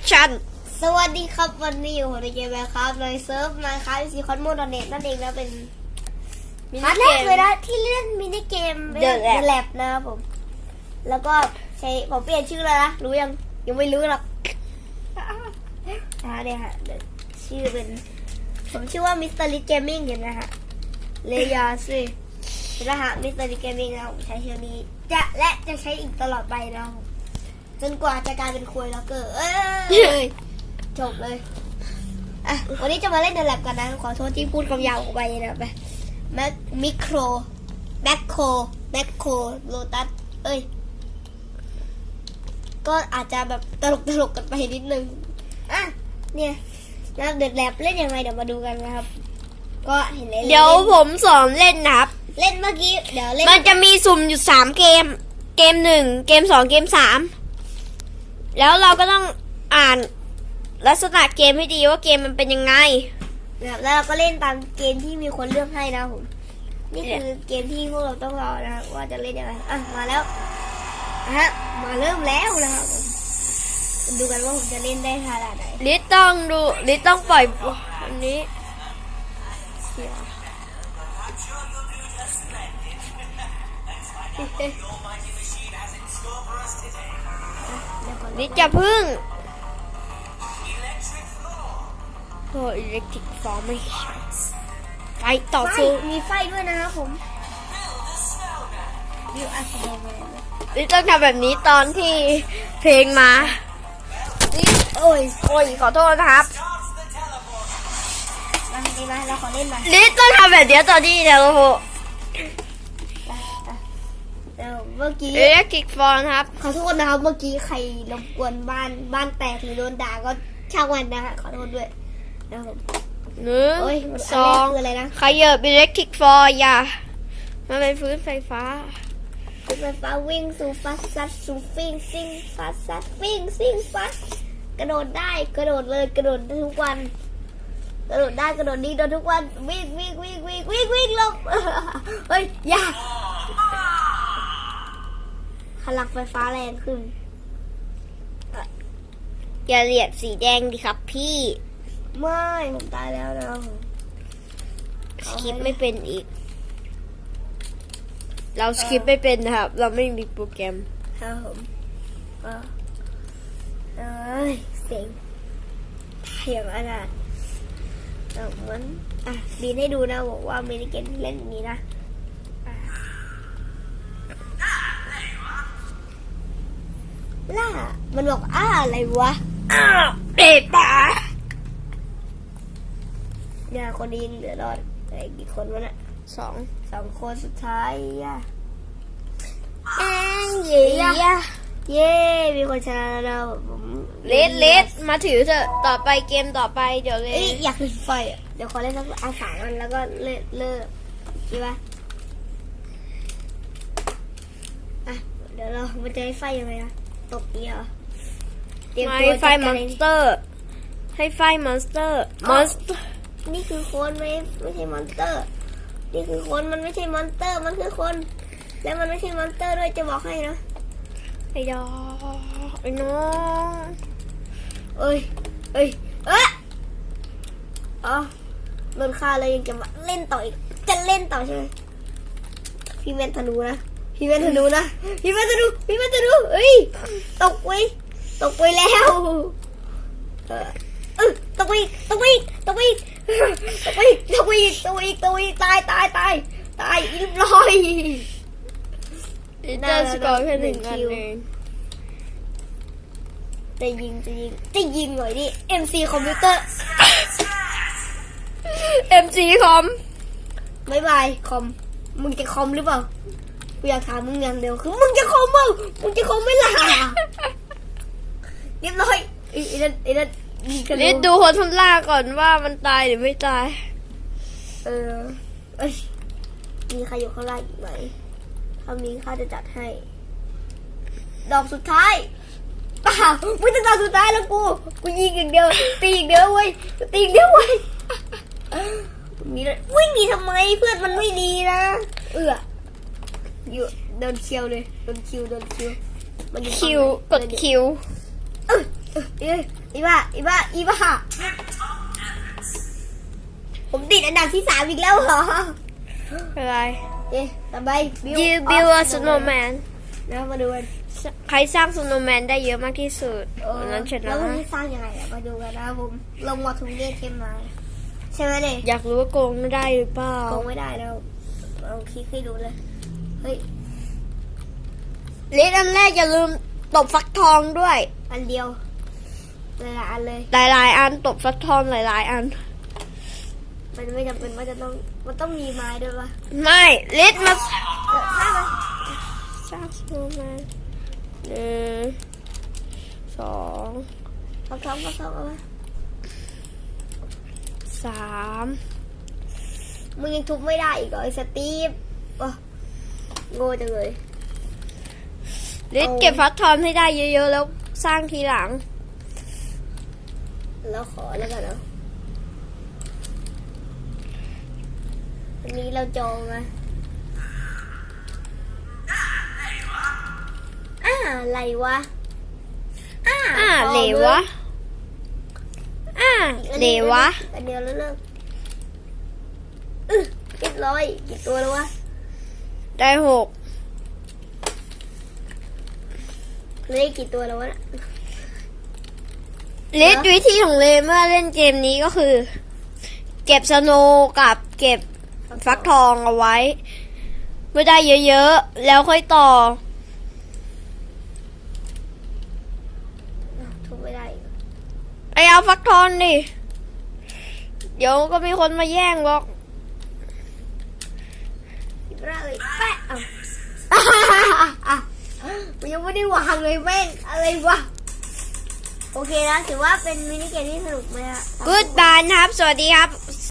คชั่นสวัสดีครับวันนี้อยู่ในเกมแมคครับในเซิร์ฟมาครับซีคอนโมดเน็ตนั่นเองนะเป็นมินิพาร์ทเกแรกม เลยนะที่เล่นมินิเกม The Lab แลบนะครับผม แล้วก็ใช้ผมเปลี่ยนชื่อแล้วนะ รู้ยังยังไม่รู้หรอกอ่าเนี่ยฮะเดี๋ยวชื่อเป็น ผมชื่อว่ามิสเตอร์ลิเกมมิ่งเห็นไหมฮะเลยาสิเห็นไหมฮะมิสเตอร์ลิเกมมิ่งนะผมใช้ชื่อนี้จะและจะใช้อีกตลอดไปนะครับผม จนกว่าจะกลายเป็นควยแล้วเกิดเอ้ยจบเลยอะวันนี้จะมาเล่นเดอะแลบกันนะ ขอโทษที่พูดคำยาวออกไปนะไปแมคมิโครแมคโครแมคโครโลตัสเอ้ย ก็อาจจะแบบตลกตลกๆกันไปนิดนึงอะเนี่ยนะครับเดอะแลบเล่นยังไงเดี๋ยวมาดูกันนะครับ ก็เห็นเลยเดี๋ยวผมสอนเล่นนะครับ เล่นเมื่อกี้เดี๋ยวเล่นมันจะมีสุ่มอยู่สามเกม เกมหนึ่งเกมสองเกมสาม แล้วเราก็ต้องอ่านลักษณะเกมให้ดีว่าเกมมันเป็นยังไงนะครับแล้วเราก็เล่นตามเกมที่มีคนเลือกให้นะครับผมนี่คือเกมที่พวกเราต้องรอนะครับว่าจะเล่นยังไงอะมาแล้วอะฮะมาเริ่มแล้วนะครับผมดูกันว่าผมจะเล่นได้ขนาดไหนลิศต้องดูลิศต้องปล่อยอันนี้ ลิศจะพึ่งโอ้อิเล็กทริกฟอร์ไม่ใช่ไฟต่อไฟสู้มีไฟด้วยนะครับผมยูอัสโนแมนลิศต้องทำแบบนี้ตอนที่เพลงมาลิศโอ้ยโอ้ยขอโทษนะครับมาดีมาเราขอเล่นมาลิศต้องทำแบบนี้ตอนที่เดี๋ยวโอ้โหเดี๋ยวเมื่อกี้อิเล็กทริกฟอร์นะครับ ขอโทษนะครับ เมื่อกี้ใครรบกวนบ้านบ้านแตกหรือโดนด่าก็ช่างวันนะฮะขอโทษด้วยนะครับผมหนึ่งโอ้ยสองนแรกคืออะไรนะขยับอิเล็กทริกฟอร์อย่ามันเป็นพื้นไฟฟ้าขึ้นไฟฟ้าวิ่งสู่ฟัสซัสสู่ฟิงซิงฟัสซัสฟิงซิงฟัสกระโดดได้กระโดดเลยกระโดดได้ทุกวัน กระโดดได้กระโดดดีโดนทุกวันวิ่งวิ่งวิ่งวิ่งวิ่งวิ่งหลบเฮ้ยอย่า พลังไฟฟ้าแรงขึ้น อย่าเหลียดสีแดงดิครับพี่ไม่ผมตายแล้วนะสคริปต์ไม่เป็นอีก เราสคริปต์ไม่เป็นนะครับ เราไม่มีโปรแกรมครับผมก็เอ้ยเสียงเสียงอะไรเอาเหมือนอะดีนให้ดูนะบอกว่ามินิเกมเล่นอย่างนี้นะอะ ล่า มันบอกอ้าอะไรวะ อ้าวเด็ดป่าเนี่ยคนนี้ยังเหลือรอดไอ้กี่คนวะน่ะสองสองคนสุดท้ายอะแองเยียเย้มีคนชนะแล้วนะผมเลสเลสมาถือเถอะต่อไปเกมต่อไปเดี๋ยวเลเอ้ยยอยากเล่นไฟอะเดี๋ยวขอเล่นสักอาสามอันแล้วก็เลิกเลิกดีปะอะเดี๋ยวเรามาเจอไฟยังไงนะ ตบนี้เหรอเตรียมไม่ตัวไฟจัดมกาอรนเลยสเตอร์ ให้ไฟมอนสเตอร์ มอนสเตอร์ นี่คือคนไหมไม่ใช่มอนสเตอร์ นี่คือคนมันไม่ใช่มอนสเตอร์ มันคือคน แล้วมันไม่ใช่มอนสเตอร์ด้วยจะบอกให้นะ ไอ้ดอไอ้น้องเอ้ย เอ้ย เอ๊ะอ๋อโดนฆ่าเลยยังจะมาเล่นต่ออีก จะเล่นต่อใช่ไหมพี่แมนธนูนะ พี่แมนธนูนะ พี่แมนธนู พี่แมนธนูเอ้ย ตกไปตกไปแล้วเออเออตกไปตกไปตกไปตกไปตกไปตกไปตกไปตายตายตายตายเรียบร้อยลิเตอร์สกอร์แค่หนึ่งอันเองจะยิงจะยิงจะยิงหน่อยดิ MC คอมพิวเตอร์เอ็มซีคอมบายบายคอม มึงจะคอมหรือเปล่า กูอยากถามมึงอย่างเดียวคือมึงจะคอมเปล่ามึงจะคอมไม่ล่ะเรียบร้อยไอ้ไอ้นั่นไอ้นั่นยิงกันลิดดูคนทุนล่าก่อนว่ามันตายหรือไม่ตาย เออเอ้ยมีใครอยู่ข้างล่างอีกไหมถ้ามีข้าจะจัดให้ ดอกสุดท้ายเปล่าไม่ต้องดอกสุดท้ายแล้วกู กูยิงอย่างเดียว ตีอย่างเดียวเว้ย ตีอย่างเดียวเว้ยมีเลยวิ่งหนีทำไมเพื่อนมันไม่ดีนะ เอื้อ อยู่โดนคิวเลยโดนคิวโดนคิวมันอยู่คิวกดคิวเอ้ยเอ้ยอีบ้าอีบ้าอีบ้าผมติดอันดับที่สามอีกแล้วเหรออะไร เอ๊ะต่อไปยิวบิวสโนว์แมนนะมาดูกันใครสร้างสโนว์แมนได้เยอะมากที่สุดเออคนนั้นชแล้นะววันนี้สร้างยังไงอะมาดูกันนะครับผมลงมาทุงเกตเกมมาใช่ไหมเนี่ยอยากรู้ว่าโกงไม่ได้หรือเปล่าคงไม่ได้แล้วเอาคลิกให้ดูเลย เฮ้ยเลสอันแรกอย่าลืมตบฟักทองด้วย อันเดียวหลายๆอันเลย หลายๆอันตบฟักทองหลาย ๆ อัน มันไม่จำเป็นว่าจะต้องมันต้องมีไม้ด้วยปะไม่เลสมาเออใช่ไหมสร้างสโนว์แมนหนึ่งสองพักท้องพักท้องเอาไว้สามมึงยังทุบไม่ได้อีกเหรอไอ้สตีฟ โอ้โง่จังเลยเลสเก็บฟักทองให้ได้เยอะๆ แล้วสร้างทีหลังแล้วขอแล้วกันเนาะอันนี้เราจองมาอ่าอะไรวะอ่าอ่าพเหลวะอ่าอันเหลนี้วะอันเดียวแล้วเลิกอึ๊ะเรียบร้อยกี่ตัวแล้ววะ ได้หกเหลยกี่ตัวแล้ววะน่ะเลสวิธีของเลเมื่อเล่นเกมนี้ก็คือ เก็บสโนว์กับเก็บฟักทองเอาไว้ เมื่อได้เยอะๆ แล้วค่อยต่ออ้าวทุบไม่ได้อีกไอเอาฟักทองดิ เดี๋ยวก็มีคนมาแย่งหรอก หยิบร่าเลยแปะเอาอะมันยังไม่ได้วางเลยแม่งอะไรวะ โอเคนะถือว่าเป็นมินิเกมที่สนุกไหมครับกูดบายนะครับ สวัสดีครับ